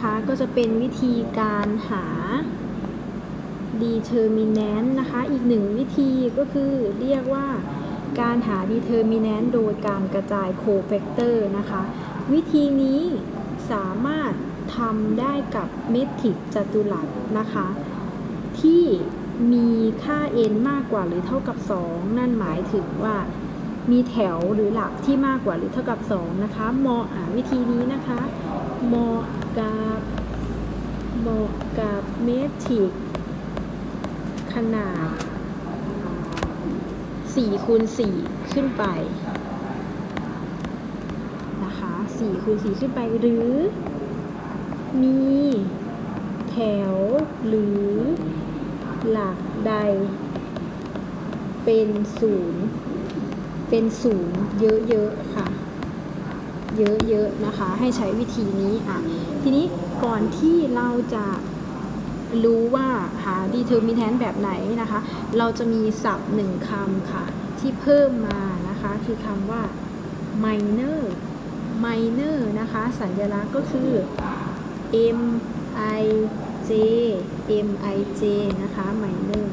นะคะก็จะเป็นวิธีการหา determinant นะคะอีกหนึ่งวิธีก็คือเรียกว่าการหา determinant โดยการกระจาย cofactor นะคะ วิธีนี้สามารถทำได้กับเมทริกจัตุรัสนะคะ ที่มีค่า n มากกว่าหรือเท่ากับ 2 นั่นหมายถึงว่ามีแถวหรือหลักที่มากกว่าหรือเท่ากับ 2 นะคะเหมาะอะวิธีนี้นะคะเหมาะ กับหมาะกับเมทริกขนาด4คูณ4ขึ้นไปนะคะ4คูณ4ขึ้นไปหรือ มีแถวหรือหลักใด เป็นศูนย์เป็นศูนย์เยอะๆค่ะ เยอะๆนะคะ ให้ใช้วิธีนี้อะ ทีนี้ก่อนที่เราจะรู้ว่าหา determinant แบบไหนนะคะ เราจะมีศัพท์หนึ่งคำค่ะ ที่เพิ่มมานะคะ คือคำว่า minor minor นะคะ สัญลักษณ์ก็คือ m i j m i j นะคะ minor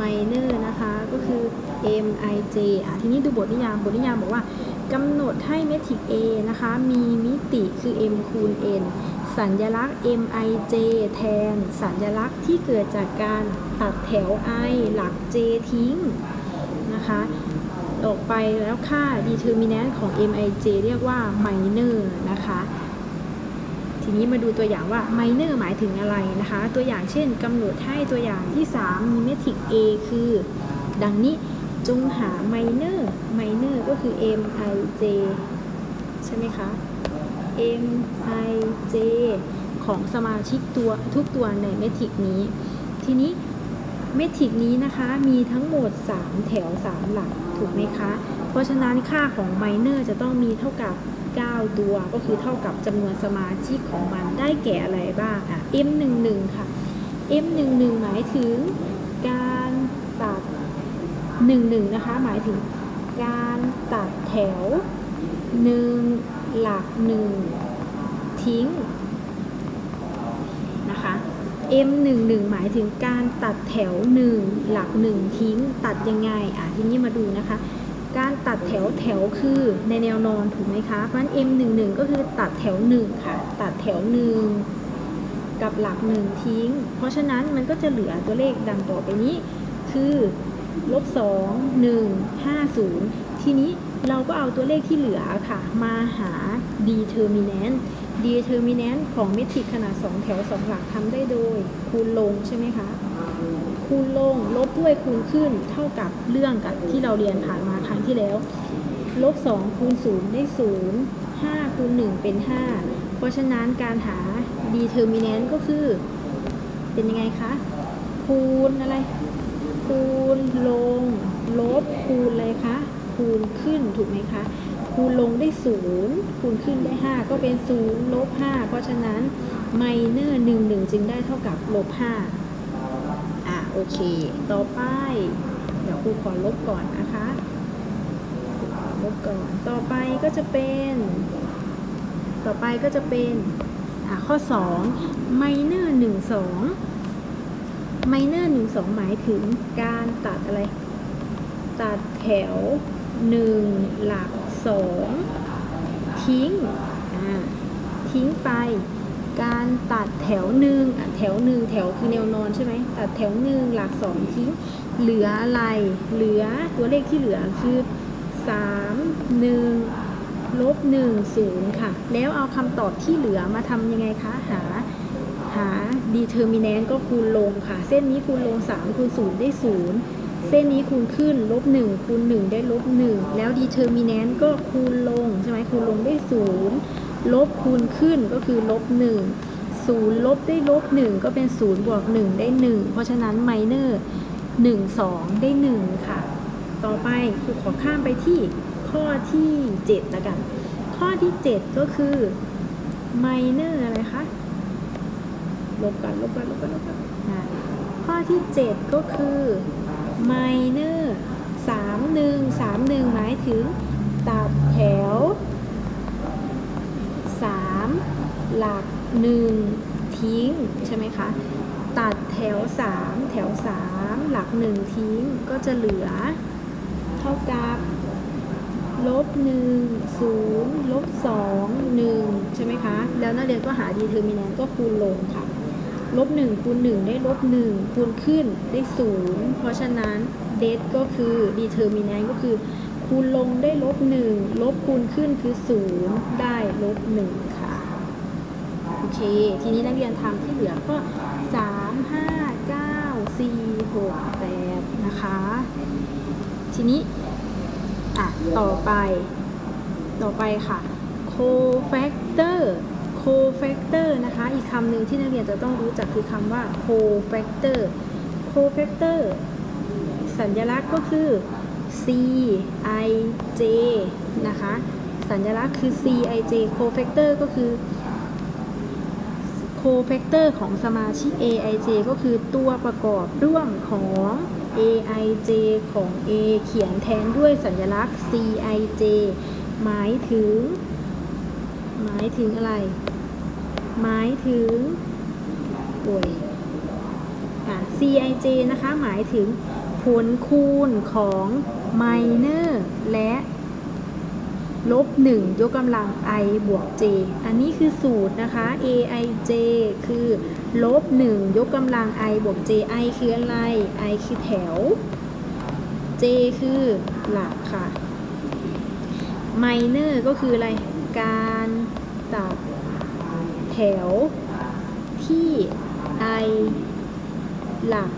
minor นะคะ ก็คือ m i j อะทีนี้ดูบทนิยาม บทนิยามบอกว่า กำหนดให้เมทริก A นะคะ มีมิติคือ m คูณ n สัญลักษณ์ m i j แทน สัญลักษณ์ที่เกิดจากการตัดแถว i หลัก j ทิ้งนะคะออกไปแล้วค่า determinant ของ mij เรียกว่า minor นะคะ ทีนี้มาดูตัวอย่างว่า minor หมายถึงอะไรนะคะ ตัวอย่างเช่นกำหนดให้ตัวอย่างที่ 3 มีเมทริก A คือ ดังนี้ จงหา minor minor ก็คือ mij ใช่ไหมคะ mij ของสมาชิกตัวทุกตัวในเมทริกนี้ ทีนี้เมทริกนี้นะคะมีทั้งหมด 3 แถว 3 หลักถูกไหมคะ เพราะฉะนั้นค่าของ minor จะต้องมีเท่ากับ 9 ตัว ก็คือเท่ากับจำนวนสมาชิกของมันได้แก่อะไรบ้างอะ m11 ค่ะ m11 หมายถึงการตัด 11นะคะหมายถึงการตัดแถว1หลัก1ทิ้งนะคะ M11 หมายถึงการตัดแถว 1 หลัก 1 ทิ้งตัดยังไงอะทีนี้มาดูนะคะ การตัดแถวแถวคือในแนวนอนถูกไหมคะเพราะฉะนั้น M11 ก็คือตัดแถว 1 ค่ะ ตัดแถว 1 กับหลัก 1 ทิ้ง เพราะฉะนั้นมันก็จะเหลือตัวเลขดังต่อไปนี้คือ ลบ2 1 5 0 ทีนี้เราก็เอาตัวเลขที่เหลือค่ะ มาหา determinant determinant ของเมทริกขนาด 2 แถว 2 หลักทำได้โดย คูณลงใช่ไหมคะ คูณลงลบด้วยคูณขึ้นเท่ากับเรื่องกับที่เราเรียนผ่านมาครั้งที่แล้ว ลบ 2 คูณ 0 ได้ 0 5 คูณ 1 เป็น 5 เพราะฉะนั้นการหา determinant ก็คือ เป็นยังไงคะ คูณอะไร คูณลง ลบคูณอะไรคะคูณขึ้นถูกไหมคะ คูณลงได้ 0 คูณขึ้นได้ 5 ก็เป็น 0 ลบ 5 เพราะฉะนั้น minor 1 1จึงได้เท่ากับลบ 5 อะโอเค ต่อไป เดี๋ยวครูขอลบก่อนนะคะลบก่อน ต่อไปก็จะเป็น ต่อไปก็จะเป็น อะข้อ 2 minor 1 2 minor 1 2หนึ่งสองหมายถึงการตัดอะไร ตัดแถว1หลัก2ทิ้งทิ้งไป การตัดแถวหนึ่งแถวหนึ่งแถวคือแนวนอนใช่ไหมตัดแถวหนึ่งหลักสองทิ้ง เหลืออะไร เหลือตัวเลขที่เหลือคือสามหนึ่งลบหนึ่งศูนย์ค่ะ แล้วเอาคำตอบที่เหลือมาทำยังไงคะ หา หา determinant ก็คูณลงค่ะ เส้นนี้คูณลง 3 คูณ 0 ได้ 0 เส้นนี้คูณขึ้นลบ 1 คูณ 1 ได้ลบ 1 แล้ว determinant ก็คูณลง ใช่ไหมคูณลงได้ 0 ลบคูณขึ้นก็คือลบ 1 0 ลบได้ลบ 1 ก็เป็น 0 บวก 1 ได้ 1 เพราะฉะนั้น minor 1 2 ได้ 1 ค่ะ ต่อไปครูขอข้ามไปที่ข้อที่7ล้วกัน ข้อที่ 7 ก็คือ minor อะไรคะ ลบกันลบกันลบกันลบกันอะข้อที่ 7 ก็คือ minor 3 1 3 1 หมายถึงตัดแถว 3 หลักหนึ่งทิ้ง ใช่ไหมคะ ตัดแถว 3 แถว 3 หลัก 1 ทิ้งก็จะเหลือ เท่ากับลบ1 0ลบ2 1ใช่ไหมคะ แล้วนักเรียนก็หา determinant ก็คูณลงค่ะ ลบ1คูณ1ได้ลบ1คูณขึ้นได้0เพราะฉะนั้นเดทก็คือ determinant ก็คือ คูณลงได้ลบ1ลบคูณขึ้นคือ0ได้ลบ1ค่ะ โอเค ทีนี้นักเรียนทำที่เหลือก็ 3 5 9 4 6 8 นะคะ ทีนี้ อะ ต่อไป ต่อไปค่ะ cofactor cofactor นะคะ อีกคำหนึ่งที่นักเรียนจะต้องรู้จักคือคำว่า cofactor cofactor สัญลักษณ์ก็คือ c i j นะคะ สัญลักษณ์คือ c i j cofactor ก็คือ cofactor ของสมาชิก a i j ก็คือตัวประกอบร่วมของ a i j ของ a เขียนแทนด้วยสัญลักษณ์ c i j หมายถึง หมายถึงอะไร หมายถึงโอ้ยอะ CIJ นะคะ หมายถึงผลคูณของ minor และลบ 1 ยกกำลัง i บวก j อันนี้คือสูตรนะคะ aij คือลบ 1 ยกกำลัง i บวก j i คืออะไร i คือแถว j คือหลักค่ะ minor ก็คืออะไร การตัด แถวที่ i หลัก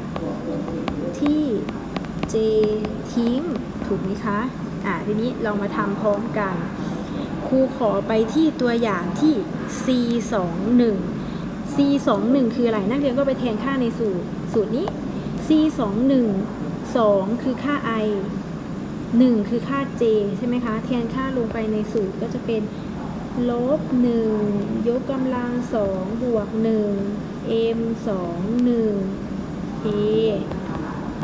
ที่ j ทิ้งถูกไหมคะ อะทีนี้เรามาทำพร้อมกัน ครูขอไปที่ตัวอย่างที่ c 2 1 c 2 1คืออะไร นักเรียนก็ไปแทนค่าในสูตร สูตรนี้ c 2 1 2 คือค่า i 1 คือค่า j ใช่ไหมคะ แทนค่าลงไปในสูตรก็จะเป็น ลบหนึ่งยกกำลังสองบวกหนึ่ง m สองหนึ่ง a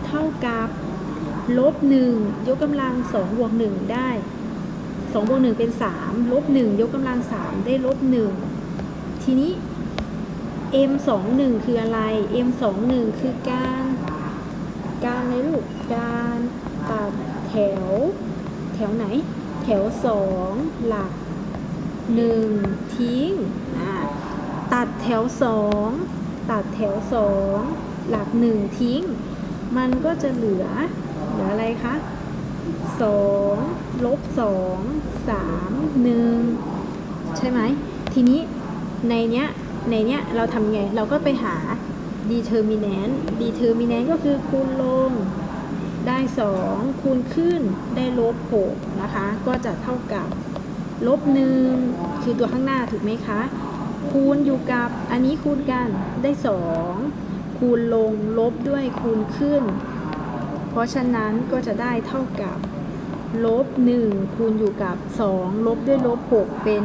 เท่ากับลบหนึ่งยกกำลังสองบวกหนึ่งได้สองบวกหนึ่งเป็นสามลบหนึ่งยกกำลังสามได้ลบหนึ่งทีนี้ m สองหนึ่งคืออะไร m สองหนึ่งคือการการในรูปการตัดแถว แถวไหน แถวสองหลัก 1ทิ้งอ่าตัดแถว2ตัดแถว2หลัก1ทิ้ง มันก็จะเหลือ เหลืออะไรคะ2ลบ2 3 1ใช่ไหม ทีนี้ในเนี้ยในเนี้ยเราทำไง เราก็ไปหา determinant determinant ก็คือคูณลงได้ 2 คูณขึ้นได้ลบ6นะคะ ก็จะเท่ากับ ลบหนึ่งคือตัวข้างหน้าถูกไหมคะ คูณอยู่กับอันนี้คูณกันได้ 2 คูณลงลบด้วยคูณขึ้น เพราะฉะนั้นก็จะได้เท่ากับลบ1คูณอยู่กับ 2 ลบด้วยลบ 6 เป็น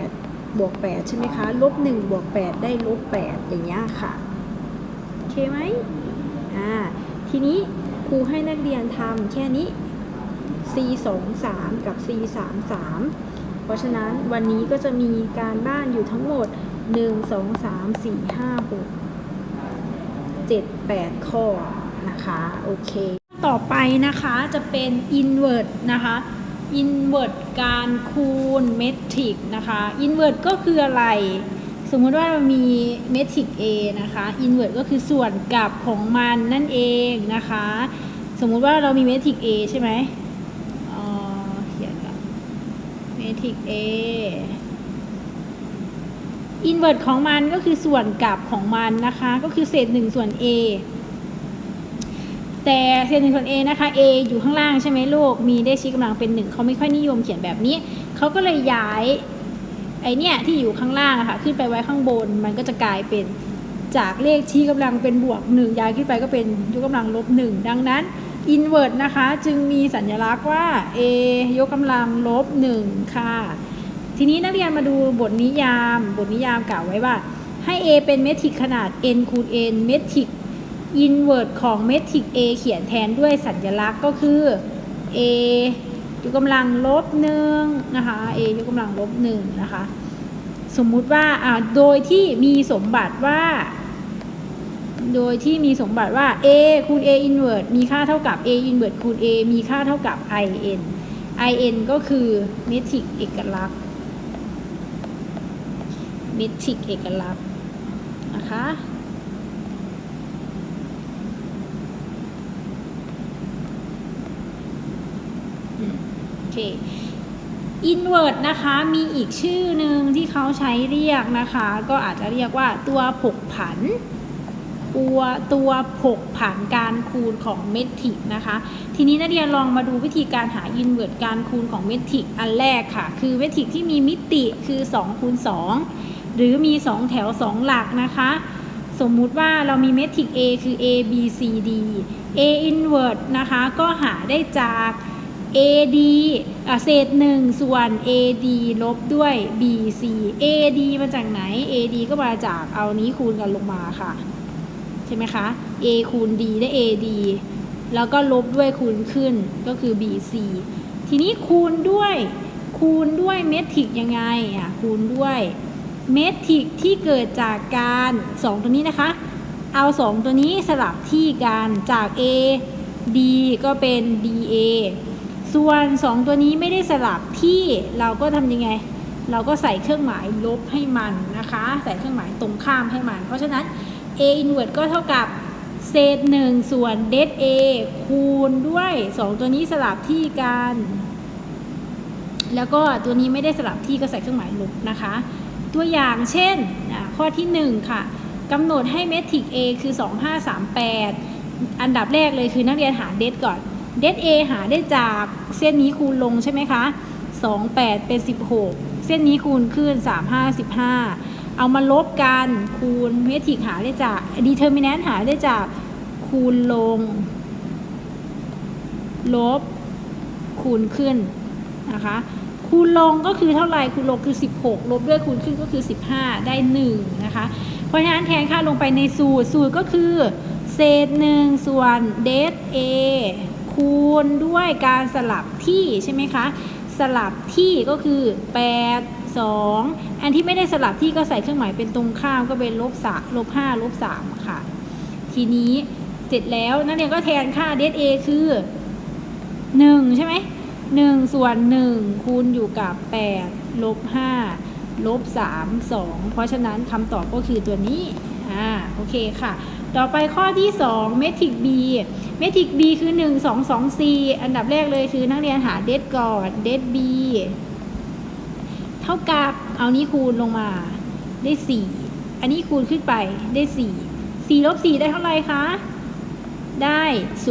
8 บวก 8 ใช่ไหมคะ ลบ1บวก 8 ได้ลบ 8 อย่างเงี้ยค่ะ โอเคไหมอ่า ทีนี้ครูให้นักเรียนทำแค่นี้ C 2 3กับ C 3 3 เพราะฉะนั้นวันนี้ก็จะมีการบ้านอยู่ทั้งหมด 1 2 3 4 5 6 7 8 ข้อนะคะโอเค ต่อไปนะคะจะเป็น invert นะคะ invert การคูณเมทริกนะคะ invert ก็คืออะไร สมมติว่าเรามีเมทริก A นะคะ invert ก็คือส่วนกลับของมันนั่นเองนะคะ สมมุติว่าเรามีเมทริก A ใช่ไหมเอ่อเขียนก่อนเม ทิก A อินเวอร์ของมันก็คือส่วนกลับของมันนะคะ ก็คือเศษ1ส่วน A แต่เศษหนึ่งส่วน A นะคะ A อยู่ข้างล่างใช่ไหมลูก มีได้ชี้กำลังเป็นหนึ่งเขาไม่ค่อยนิยมเขียนแบบนี้ เขาก็เลยย้ายไอเนี่ยที่อยู่ข้างล่างอะค่ะขึ้นไปไว้ข้างบน มันก็จะกลายเป็นจากเลขชี้กำลังเป็นบวกหนึ่งย้ายขึ้นไปก็เป็นยกกำลังลบหนึ่งดังนั้น อินเวอร์นะคะ จึงมีสัญลักษณ์ว่า A ยกกำลังลบหนึ่งค่ะ ทีนี้นักเรียนมาดูบทนิยาม บทนิยามกล่าวไว้ว่า ให้ A เป็นเมทริกขนาด n คูณ n เมทริกอินเวอร์ของเมทริก A เขียนแทนด้วยสัญลักษณ์ก็คือ A ยกกำลังลบหนึ่งนะคะ A ยกกำลังลบหนึ่งนะคะ สมมุติว่าโดยที่มีสมบัติว่า โดยที่มีสมบัติว่า a คูณ a inverse มีค่าเท่ากับ a inverse คูณ a มีค่าเท่ากับ in in ก็คือเมทริกเอกลักษณ์เมทริกเอกลักษณ์นะคะอืมโอเค invert นะคะมีอีกชื่อหนึ่งที่เขาใช้เรียกนะคะ ก็อาจจะเรียกว่าตัวผกผัน ตัวตัวผกผันการคูณของเมทริกนะคะ ทีนี้นักเรียนลองมาดูวิธีการหา invert การคูณของเมทริกอันแรกค่ะ คือเมทริกที่มีมิติคือ2คูณ2หรือมี 2 แถว 2 หลักนะคะ สมมุติว่าเรามีเมทริก A คือ A B C D A inverse นะคะ ก็หาได้จาก AD เศษ 1 ส่วน AD ลบด้วย BC AD มาจากไหน AD ก็มาจากเอานี้คูณกันลงมาค่ะ ใช่ไหมคะ A คูณ D ได้ AD แล้วก็ลบด้วยคูณขึ้นก็คือ BC ทีนี้คูณด้วยคูณด้วยเมทริกยังไงอะคูณด้วยเมทริกที่เกิดจากการ 2 ตัวนี้นะคะ เอา 2 ตัวนี้สลับที่กันจาก A D ก็เป็น DA ส่วน 2 ตัวนี้ไม่ได้สลับที่เราก็ทำยังไง เราก็ใส่เครื่องหมายลบให้มันนะคะ ใส่เครื่องหมายตรงข้ามให้มัน เพราะฉะนั้น a inverse ก็เท่ากับเศษ1ส่วน det a คูณด้วย2ตัวนี้สลับที่กัน แล้วก็ตัวนี้ไม่ได้สลับที่ก็ใส่เครื่องหมายลบนะคะ ตัวอย่างเช่น ข้อที่ 1 ค่ะกำหนดให้เมทริก A คือ 2538 อันดับแรกเลยคือนักเรียนหาเด t ก่อน เด t A หาได้จากเส้นนี้คูณลงใช่ไหมคะ 28 เป็น 16 เส้นนี้คูณขึ้น 35 15 เอามาลบกันคูณเมทริกหาได้จาก determinant หาได้จากคูณลง ลบ คูณขึ้นนะคะ คูณลงก็คือเท่าไหร่คูณลงคือ 16 ลบด้วยคูณขึ้นก็คือ 15 ได้ 1 นะคะ เพราะฉะนั้นแทนค่าลงไปในสูตรสูตรก็คือ เศษ 1 ส่วน det a คูณด้วยการสลับที่ใช่ไหมคะ สลับที่ก็คือ 8 2 อันที่ไม่ได้สลับที่ก็ใส่เครื่องหมายเป็นตรงข้ามก็เป็นลบสามลบ5ลบ3ค่ะ ทีนี้เสร็จแล้วนักเรียนก็แทนค่า det a คือ 1 ใช่ไหม1ส่วน 1 คูณอยู่กับ 8 ลบ 5 ลบ 3 2 เพราะฉะนั้นคำตอบก็คือตัวนี้ อ่า โอเคค่ะ ต่อไปข้อที่ 2 เมทริก B เมทริก B คือ 1 2 2 4 อันดับแรกเลยคือนักเรียนหาเด t ก่อนเด t B เท่ากับเอานี้คูณลงมาได้ 4 อันนี้คูณขึ้นไปได้ 4 4ลบ4ได้เท่าไหร่คะ ได้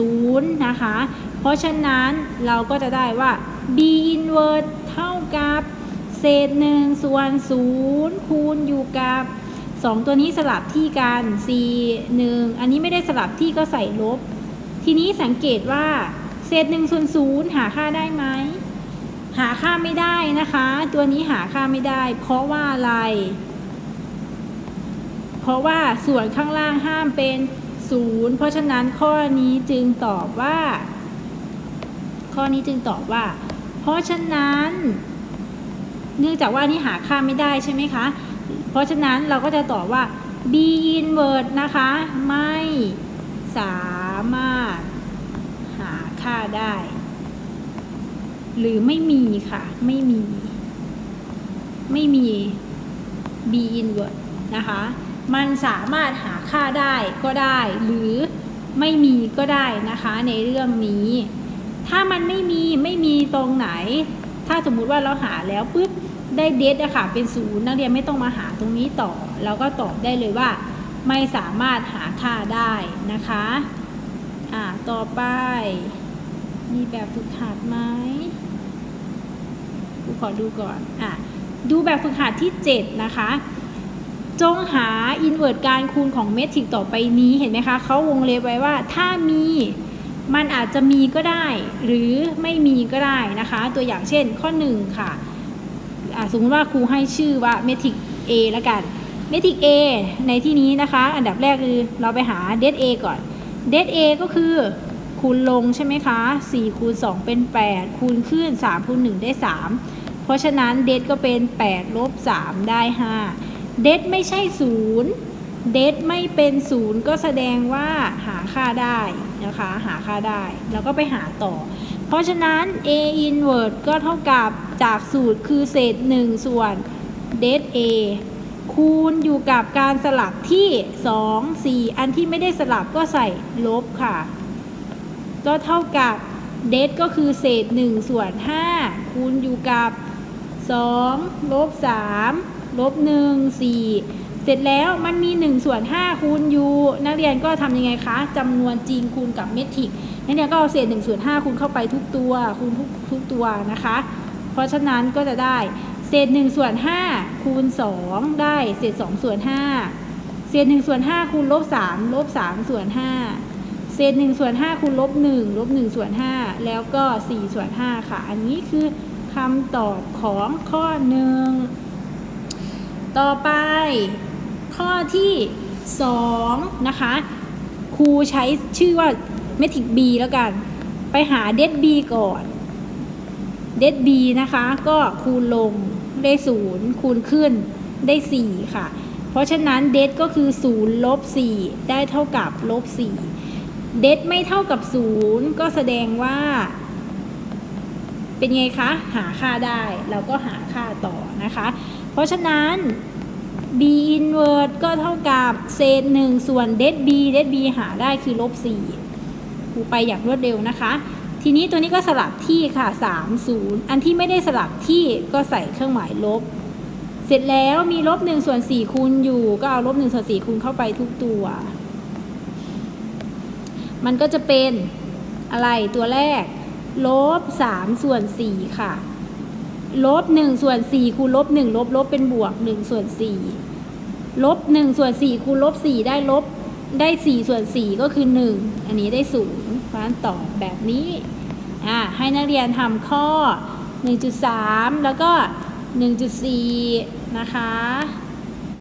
0นะคะ เพราะฉะนั้นเราก็จะได้ว่า b inverse เท่ากับเศษ1ส่วน0คูณอยู่กับ 2 ตัวนี้สลับที่กัน 4 1 อันนี้ไม่ได้สลับที่ก็ใส่ลบ ทีนี้สังเกตว่า เศษ1ส่วน0หาค่าได้ไหม หาค่าไม่ได้นะคะ ตัวนี้หาค่าไม่ได้ เพราะว่าอะไร เพราะว่าส่วนข้างล่างห้ามเป็น0เพราะฉะนั้นข้อนี้จึงตอบว่า ข้อนี้จึงตอบว่า เพราะฉะนั้น เนื่องจากว่านี่หาค่าไม่ได้ใช่ไหมคะ เพราะฉะนั้นเราก็จะตอบว่า b inverse นะคะ ไม่สามารถหาค่าได้ หรือไม่มีค่ะ ไม่มี ไม่มี b inverse นะคะ มันสามารถหาค่าได้ก็ได้ หรือไม่มีก็ได้นะคะในเรื่องนี้ ถ้ามันไม่มีไม่มีตรงไหน ถ้าสมมุติว่าเราหาแล้วปุ๊บได้เดทอะค่ะเป็นศูนย์นักเรียนไม่ต้องมาหาตรงนี้ต่อ เราก็ตอบได้เลยว่า ไม่สามารถหาค่าได้นะคะอ่าต่อไป มีแบบฝึกหัดไหม กูขอดูก่อนอะดูแบบฝึกหัดที่ 7 นะคะ จงหาอินเวอร์การคูณของเมทริกต่อไปนี้เห็นไหมคะเขาวงเล็บไว้ว่าถ้ามีมันอาจจะมีก็ได้ หรือไม่มีก็ได้นะคะ ตัวอย่างเช่นข้อ 1 ค่ะอะสมมติว่าครูให้ชื่อว่าเมทริก A แล้วกันเมทริก A ในที่นี้นะคะ อันดับแรกคือเราไปหาเด t A ก่อนเด t A ก็คือคูณลงใช่ไหมคะ4คูณ2เป็น 8 คูณขึ้น 3คูณ1ได้ 3 เพราะฉะนั้นเดทก็เป็น8ลบ3ได้ 5 เดทไม่ใช่ 0 เดทไม่เป็น 0 ก็แสดงว่าหาค่าได้นะคะ หาค่าได้ แล้วก็ไปหาต่อ เพราะฉะนั้น a inverse ก็เท่ากับจากสูตรคือเศษ 1 ส่วนเดท a คูณอยู่กับการสลับที่ 2 4 อันที่ไม่ได้สลับก็ใส่ลบค่ะ ก็เท่ากับเดทก็คือเศษ 1 ส่วน 5 คูณอยู่กับ 2ลบ3ลบ1 4 เสร็จแล้วมันมี 1 ส่วน 5 คูณอยู่นักเรียนก็ทำยังไงคะจำนวนจริงคูณกับเมทริกนักเรียนก็เอาเศษ1ส่วน5คูณเข้าไปทุกตัวคูณทุกทุกตัวนะคะ เพราะฉะนั้นก็จะได้เศษ1ส่วน5คูณ 2 ได้เศษ2ส่วน5เศษ1ส่วน5คูณลบ3ลบ3ส่วน5เศษ1ส่วน5คูณลบ1ลบ1ส่วน5แล้วก็4ส่วน5ค่ะ อันนี้คือ คำตอบของข้อหนึ่ง ต่อไปข้อที่2นะคะครูใช้ชื่อว่าเมทริก B แล้วกัน ไปหาเดด B ก่อนเดด B นะคะ ก็คูณลงได้0คูณขึ้นได้4ค่ะ เพราะฉะนั้นเดดก็คือ0ลบ4ได้เท่ากับลบ4เดดไม่เท่ากับ0ก็แสดงว่า เป็นไงคะ หาค่าได้เราก็หาค่าต่อนะคะ เพราะฉะนั้น b inverse ก็เท่ากับเศษ1ส่วนเดด b เดด b หาได้คือลบ4ครูไปอย่างรวดเร็วนะคะ ทีนี้ตัวนี้ก็สลับที่ค่ะ 3 0 อันที่ไม่ได้สลับที่ก็ใส่เครื่องหมายลบ เสร็จแล้วมีลบ1ส่วน4คูณอยู่ ก็เอาลบ1ส่วน4คูณเข้าไปทุกตัว มันก็จะเป็นอะไรตัวแรก ลบสามส่วนสี่ค่ะ ลบหนึ่งส่วนสี่คูณลบหนึ่งลบลบเป็นบวกหนึ่งส่วนสี่ลบหนึ่งส่วนสี่คูณลบสี่ได้ลบได้สี่ส่วนสี่ก็คือหนึ่งอันนี้ได้ศูนย์เพราะนั้นตอบแบบนี้อ่าให้นักเรียนทำข้อหนึ่งจุดสามแล้วก็หนึ่งจุดสี่นะคะ